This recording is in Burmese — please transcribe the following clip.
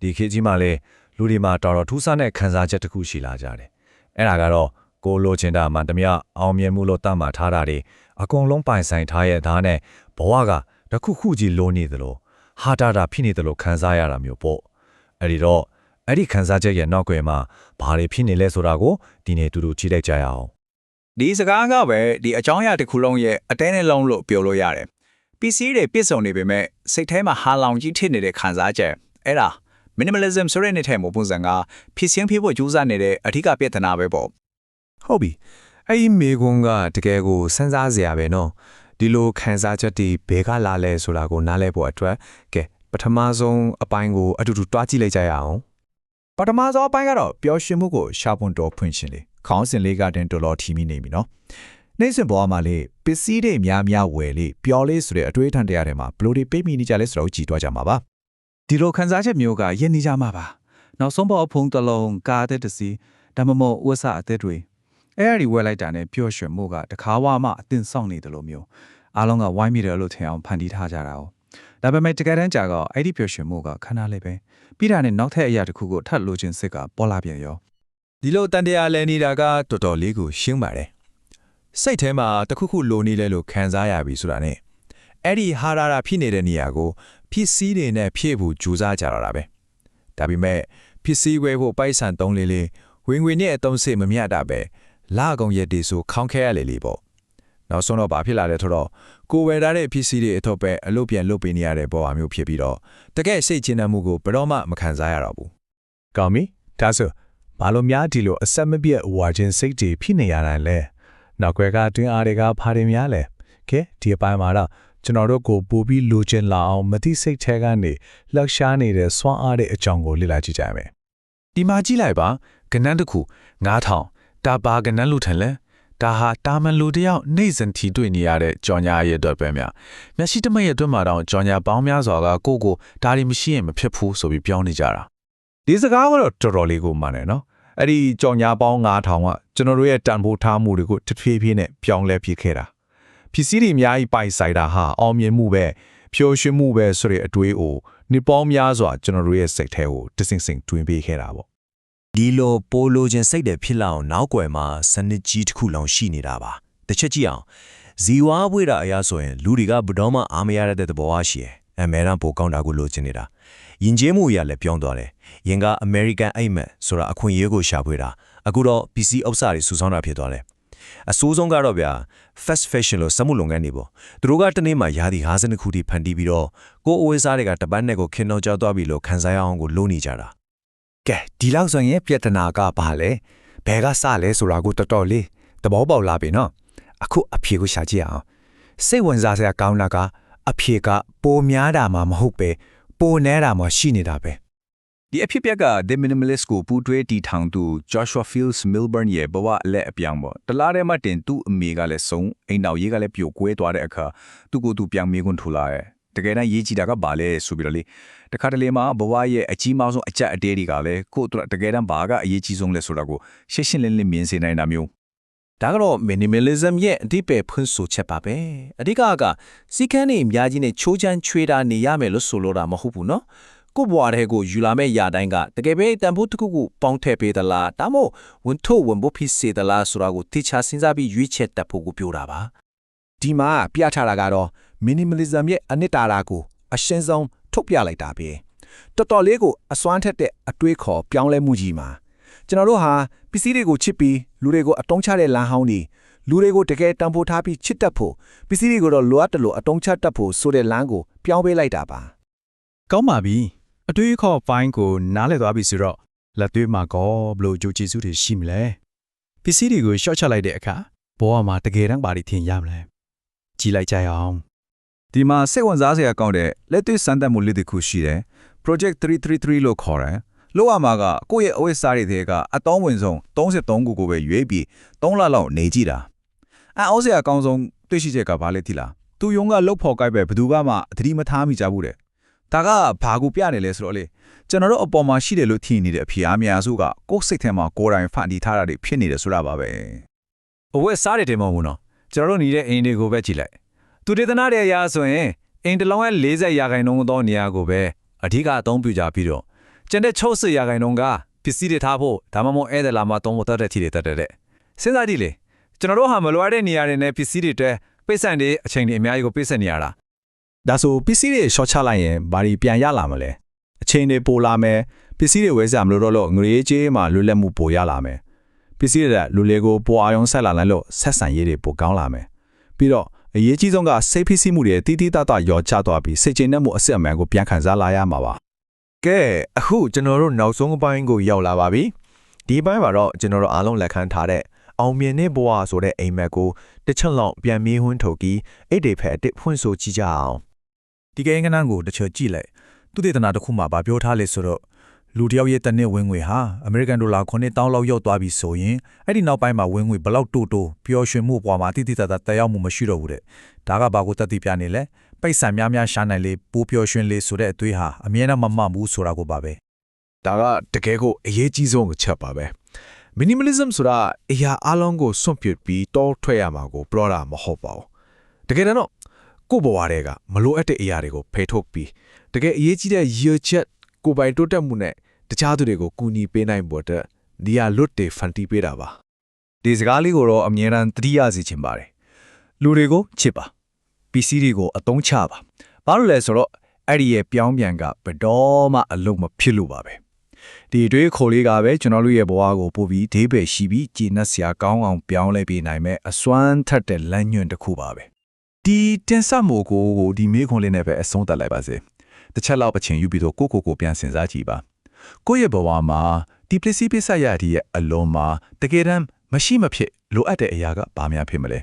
ဒီခေတ်ကြီးမှာလေလူတွေမှာတော်တော်ထူးဆန်းတဲ့ခံစားချက်တစ်ခုရှိလာကြတယ်အဲ့ဒါကတော့ကိုလိုချင်တာမှန်တမျှအောင်မြင်မှုလို့တတ်မှတ်ထားတာတွေအကုန်လုံးပိုင်ဆိုင်ထားရဲ့သားနဲ့ဘဝကတစ်ခုခုကြီးလိုနေသလိုဟာတာတာဖြစ်နေသလိုခံစားရတာမျိုးပေါ့အဲ့ဒီတော့အဲ့ဒီခံစားချက်ရဲ့နောက်ွယ်မှာဘာတွေဖြစ်နေလဲဆိုတာကိုဒီနေ့တူတူကြည့်လိုက်ကြရအောင်ဒီစကားကပဲဒီအကြောင်းအရာတစ်ခုလုံးရဲ့အတဲနဲ့လုံးလို့ပြောလို့ရတယ်။ PC တွေပြည့်စုံနေပေမဲ့စိတ်ထဲမှာဟာလောင်ကြီးထစ်နေတဲ့ခံစားချက်အဲ့ဒါ minimalism ဆိုတဲ့နေထိုင်မှုပုံစံကဖြစ်စင်းဖြစ်ဖို့ကြိုးစားနေတဲ့အဓိကပြဿနာပဲပေါ့ဟုတ်ပြီအဲ့ဒီမေကွန်းကတကယ်ကိုစဉ်းစားစရာပဲနော်ဒီလိုခန်းစားချက်တွေဘယ်ကလာလဲဆိုတာကိုနားလဲဖို့အတွက်ကဲပထမဆုံးအပိုင်းကိုအတူတူတွားကြည့်လိုက်ကြရအောင်ပထမဆုံးအပိုင်းကတော့ပျော်ရွှင်မှုကိုရှာပွန်တော်ဖွင့်ရှင်လေခေါင်းစဉ်လေးကတင်တော်တော်ထီမိနေပြီနော်နေ့စဉ်ဘဝမှာလေပစ္စည်းတွေများများဝယ်လေပျော်လေးဆိုတဲ့အတွေ့အထံတရားတွေမှာဘယ်လိုတွေပေးမိနေကြလဲဆိုတော့ကြည်တွားကြမှာပါ ဒီလိုခံစားချက်မျိုးကယဉ်နေကြမှာပါနောက်ဆုံးပေါ်အဖုံးတစ်လုံးကားတဲ့တစ်စီးဒါမှမဟုတ်ဝက်ဆအသက်တွေအဲ့ဒီဝယ်လိုက်တာနဲ့ပျော့ရွှင်မှုကတခါဝမှအတင်ဆောင်နေတယ်လို့မျိုးအားလုံးကဝိုင်းမိတယ်လို့ထင်အောင်ဖန်တီးထားကြတာ哦ဒါပေမဲ့တကယ်တမ်းကြာတော့အဲ့ဒီပျော့ရွှင်မှုကခဏလေးပဲပြီးတာနဲ့နောက်ထပ်အရာတစ်ခုကိုထပ်လိုချင်စစ်ကပေါ်လာပြန်ရောဒီလိုတန်တရားလဲနေတာကတော်တော်လေးကိုရှင်းပါတယ်စိတ်ထဲမှာတစ်ခုခုလိုနေလဲလို့ခံစားရပြီဆိုတာနဲ့ အဲ့ဒီဟာရာရာဖြစ်နေတဲ့နေရာကိုဖြစ်စည်းတွေနဲ့ဖြည့်ဖို့ကြိုးစားကြတော့တာပဲဒါပေမဲ့ဖြစ်စည်းဝဲဖို့ပိုက်ဆံသုံးလေးလေးဝင်ငွေနဲ့အသုံးစိတ်မမျှတာပဲလာကုန်ရက်ဒီဆိုခေါင်းခဲရလေလေပေါ့နောက်ဆုံးတော့ဘာဖြစ်လာလဲဆိုတော့ကိုယ်ဝယ်ထားတဲ့ဖြစ်စည်းတွေအထောက်ပဲအလုပ်ပြန်လုပ်ပေးနေရတဲ့ပေါ်အမျိုးဖြစ်ပြီးတော့တကယ်စိတ်ချမ်းသာမှုကိုဘယ်တော့မှမခံစားရတော့ဘူးကောင်းပြီဒါဆိုဘာလို့များဒီလိုအဆက်မပြတ်ဝါခြင်းစိတ်တွေဖြစ်နေရတာလဲနောက်ွယ်ကတွင်းအားတွေကဖားတယ်များလဲကဲဒီအပိုင်းမှာတော့ ကျွန်တော်တို့ကိုပို့ပြီးလိုချင်လာအောင်မတိစိတ်ထဲကနေလှောက်ရှားနေတဲ့စွမ်းအားတဲ့အကြောင်းကိုလေ့လာကြည့်ကြမယ်ဒီမှာကြည့်လိုက်ပါကနန်းတစ်ခု9000ဒါဘာကနန်းလူထန်လဲဒါဟာတာမန်လူတယောက်နေစဉ်ထီတွေ့နေရတဲ့ကြော်ညာရဲ့အတွက်ပဲများမျက်စိတမက်ရဲ့အတွက်မှာတော့ကြော်ညာပေါင်းများစွာကကိုယ့်ကိုဒါတွေမရှိရင်မဖြစ်ဘူးဆိုပြီးပြောနေကြတာဒီစကားကတော့တော်တော်လေးကိုမှန်တယ်နော်အဲ့ဒီကြောင်ညာပေါင်း9000ကကျွန်တော်တို့ရဲ့တန်ဖိုးထားမှုတွေကိုတဖြည်းဖြည်းနဲ့ပြောင်းလဲပြခဲ့တာ ဖြစ်စည်းတွေအများကြီးပိုင်ဆိုင်တာဟာအောင်မြင်မှုပဲဖြိုးရွှင်မှုပဲဆိုတဲ့အတွေးကိုနှစ်ပေါင်းများစွာကျွန်တော်တို့ရဲ့စိတ်ထဲကိုတဆင်ဆင်တွင်ပေးခဲ့တာပေါ့ဒီလိုပိုလိုခြင်းစိတ်တွေဖြစ်လာအောင်နောက်ွယ်မှာစနစ်ကြီးတစ်ခုလုံးရှိနေတာပါတစ်ချက်ကြည့်အောင်ဇီဝဝေဒအရာဆိုရင်လူတွေကဘယ်တော့မှအားမရတဲ့သဘောအားရှိတယ်အမေရန်ပိုကောင်းတာကိုလိုချင်နေတာယဉ်ကျေးမှုအရာလည်းပြောင်းသွားတယ်ယင်ကအမေရိကန်အိမ်မက်ဆိုတာအခွင့်အရေးကိုရှာဖွေတာအခုတော့ PC ဥစ္စာတွေစုဆောင်းတာဖြစ်သွားတယ် အဆိုးဆုံးကတော့ဗျာ fast fashion လို့စက်မှုလုပ်ငန်းတွေပေါ့သူတို့ကတနေ့မှယာဒီ52ခုထိဖန်တီးပြီးတော့ကိုယ်အဝေးစားတွေကတပတ်နဲ့ကိုခင်တော့ကြောက်သွားပြီလို့ခံစားရအောင်ကိုလုပ်နေကြတာကဲဒီလောက်ဆိုရင်ပြဿနာကဘာလဲဘဲကစလဲဆိုတာကိုတော်တော်လေးသဘောပေါက်လာပြီနော်အခုအဖြေကိုရှာကြည့်အောင်စိတ်ဝင်စားစရာကောင်းတာကအဖြေကပိုများတာမှမဟုတ်ပဲပိုနေတာမှရှိနေတာပဲ ဒီအဖြစ်ပြက်က The Minimalist ကိုပူးတွဲတီထောင်သူ Joshua Fields Milburn ရဲ့ဘဝအလက်အပြောင်းပေါ့တလားထဲမှာတင်သူ့အမေကလည်းဆုံးအိမ်နောက်ရေးကလည်းပြိုကွဲသွားတဲ့အခါသူ့ကိုယ်သူပြောင်းမေးခွန်းထိုးလာရဲ့တကယ်တမ်းရေးကြည့်တာကဘာလဲဆိုပြီးတော့လေတခါတလေမှာဘဝရဲ့အကြီးမားဆုံးအကြက်အတဲတွေကလည်းကိုယ့်အတွက်တကယ်တမ်းဘာကအရေးကြီးဆုံးလဲဆိုတာကိုရှင်းရှင်းလင်းလင်းမြင်စေနိုင်တာမျိုး ဒါကတော့ minimalism ရဲ့အဓိပ္ပာယ်ဖွင့်ဆိုချက်ပါပဲအဓိကကစီကန်းနေအများကြီးနဲ့ချိုးချမ်းချွေတာနေရမယ်လို့ဆိုလိုတာမဟုတ်ဘူးเนาะ ကိုယ့်ဘဝထဲကိုယူလာမဲ့ຢာတိုင်းကတကယ်ပဲတန်ဖိုးတစ်ခုခုပေါင်းထည့်ပေးသလားဒါမှမဟုတ်ဝန်ထုတ်ဝန်ဖို့ဖြစ်စေသလားဆိုတာကိုတိကျစဉ်းစားပြီးရွေးချယ်တတ်ဖို့ကိုပြောတာပါဒီမှာပြထားတာကတော့ minimalism ရဲ့အနှစ်သာရကိုအရှင်းဆုံးထုတ်ပြလိုက်တာပဲတော်တော်လေးကိုအစွမ်းထက်တဲ့အတွေးခေါ်ပြောင်းလဲမှုကြီးမှာကျွန်တော်တို့ဟာပစ္စည်းတွေကိုချစ်ပြီးလူတွေကိုအတုံးချတဲ့လမ်းဟောင်းတွေလူတွေကိုတကယ်တန်ဖိုးထားပြီးချစ်တတ်ဖို့ပစ္စည်းတွေကိုတော့လိုအပ်တယ်လို့အတုံးချတတ်ဖို့ဆိုတဲ့လမ်းကိုပြောင်းပေးလိုက်တာပါကောင်းပါပြီ အတွေးခေါ်ပိုင်းကိုနားလည်သွားပြီဆိုတော့လက်သွေးမှာကောဘလို့ကြိုးကျေးဇူးတွေရှိမလဲပစ္စည်းတွေကိုရှော့ချလိုက်တဲ့အခါဘောကမှာတကယ်တမ်းပါတီထင်ရမလဲကြည်လိုက်ကြရအောင်ဒီမှာစိတ်ဝင်စားစရာကောင်းတဲ့လက်တွေ့စမ်းသပ်မှုလေးတစ်ခုရှိတယ် project 333လို့ခေါ်တယ်လို့အမှာကကိုယ့်ရဲ့အဝိစာတွေထဲကအတောင်းဝင်ဆုံး33ခုကိုပဲရွေးပြီး3လလောက်နေကြည့်တာအအောက်စရာအကောင်းဆုံးတွေ့ရှိချက်ကဘာလဲသိလားသူယုံကလှုပ်ဖော်ကိုက်ပဲဘယ်သူကမှအသတိမထားမိကြဘူးတဲ့ ဒါကဘာကူပြနေလဲဆိုတော့လေကျွန်တော်တို့အပေါ်မှာရှိတယ်လို့ထင်နေတဲ့အဖြေအများစုကကိုယ့်စိတ်ထဲမှာကိုယ်တိုင်ဖန်တီးထားတာတွေဖြစ်နေတယ်ဆိုတာပါပဲအဝက်စားတယ်တင်မဟုတ်ဘူးနော်ကျွန်တော်တို့နေတဲ့အိမ်တွေကိုပဲကြည့်လိုက်သူဒေသနာတွေအရာဆိုရင်အိမ်တစ်လုံးရဲ့40ရာခိုင်နှုန်းသောနေရာကိုပဲအဓိကအသုံးပြုကြပြီးတော့ကျန်တဲ့60ရာခိုင်နှုန်းကပစ္စည်းတွေထားဖို့ဒါမှမဟုတ်ဧည့်သည်လာမှသုံးဖို့တတ်တဲ့ထီတွေတတ်တဲ့စဉ်းစားကြည့်လေကျွန်တော်တို့ဟာမလိုအပ်တဲ့နေရာတွေနဲ့ပစ္စည်းတွေအတွက်ပိတ်ဆက်နေအချိန်တွေအများကြီးကိုပိတ်ဆက်နေရတာ ဒါဆိုပစ္စည်းတွေ short ချလိုက်ရင်ဘာတွေပြန်ရလာမလဲအချိန်တွေပိုလာမယ်ပစ္စည်းတွေဝယ်စရာမလိုတော့လို့ငွေကြေးမှလွတ်လပ်မှုပိုရလာမယ်ပစ္စည်းတွေကလူလေကိုပိုအာရုံဆက်လာလိုက်လို့ဆက်ဆံရေးတွေပိုကောင်းလာမယ်ပြီးတော့အရေးကြီးဆုံးကစိတ်ဖိစီးမှုတွေတီးတီးတတရောချသွားပြီးစိတ်ကျဉ်တတ်မှုအစစ်အမှန်ကိုပြန်ခံစားလာရမှာပါကဲအခုကျွန်တော်တို့နောက်ဆုံးအပိုင်းကိုရောက်လာပါပြီဒီဘက်မှာတော့ကျွန်တော်တို့အားလုံးလက်ခံထားတဲ့အောင်မြင်တဲ့ဘဝဆိုတဲ့အိမ်မက်ကိုတစ်ချက်လောက်ပြန်မေးဝန်းထုတ်ပြီးအိတ်တွေဖက်အစ်ဖွင့်ဆိုကြည့်ကြအောင် ဒီကိန်းကနန်းကိုတစ်ချက်ကြည့်လိုက်သူတေသနာတစ်ခုမှဗာပြောထားလေဆိုတော့လူတစ်ယောက်ရဲ့တစ်နှစ်ဝင်ငွေဟာအမေရိကန်ဒေါ်လာ9000လောက်ရောက်သွားပြီဆိုရင်အဲ့ဒီနောက်ပိုင်းမှာဝင်ငွေဘလောက်တိုးတိုးပျော်ရွှင်မှုပွားမှာတိတိတတ်တတက်ရောက်မှုမရှိတော့ဘူးတဲ့ဒါကဘာကိုတက်တည်ပြနေလဲပိတ်ဆံများများရှာနိုင်လေပိုးပျော်ရွှင်လေဆိုတဲ့အသွေးဟာအမြဲတမ်းမမှန်ဘူးဆိုတာကိုပါပဲဒါကတကယ်ကိုအရေးကြီးဆုံးအချက်ပါပဲ minimalism ဆိုတာအရာအလုံးကိုစွန့်ပစ်ပြီးတောထွက်ရမှာကိုပြောတာမဟုတ်ပါဘူးတကယ်တော့ ကိုယ့်ဘဝတွေကမလိုအပ်တဲ့အရာတွေကိုဖယ်ထုတ်ပြီးတကယ်အရေးကြီးတဲ့ရည်ချက်ကိုယ်ပိုင်တိုးတက်မှုနဲ့တခြားသူတွေကိုကူညီပေးနိုင်ဖို့အတွက်ဒီဟာလွတ်တွေဖန်တီးပေးတာပါဒီစကားလေးကိုတော့အမြဲတမ်းသတိရစေချင်ပါတယ်လူတွေကိုချစ်ပါပစ္စည်းတွေကိုအသုံးချပါဘာလို့လဲဆိုတော့အဲ့ဒီရဲ့ပြောင်းပြန်ကဘယ်တော့မှအလုံးမဖြစ်လို့ပါပဲဒီအတွေ့အခေါ်လေးကပဲကျွန်တော်တို့ရဲ့ဘဝကိုပို့ပြီးဒေးပယ်ရှိပြီးကြည်နက်စရာကောင်းအောင်ပြောင်းလဲပေးနိုင်မဲ့အစွမ်းထက်တဲ့လမ်းညွှန်တစ်ခုပါပဲ ဒီတင်ဆက်မှုကိုကိုဒီမေးခွန်းလေးနဲ့ပဲအဆုံးသတ်လိုက်ပါစေတစ်ချက်လောက်ပချင်ယူပြီးတော့ကိုကိုကိုပြန်စင်စားကြည့်ပါကိုယ့်ရဲ့ဘဝမှာဒီပစ္စည်းပစ္စယရည်ရဲ့အလုံးမှာတကယ်တမ်းမရှိမဖြစ်လိုအပ်တဲ့အရာကဘာများဖြစ်မလဲ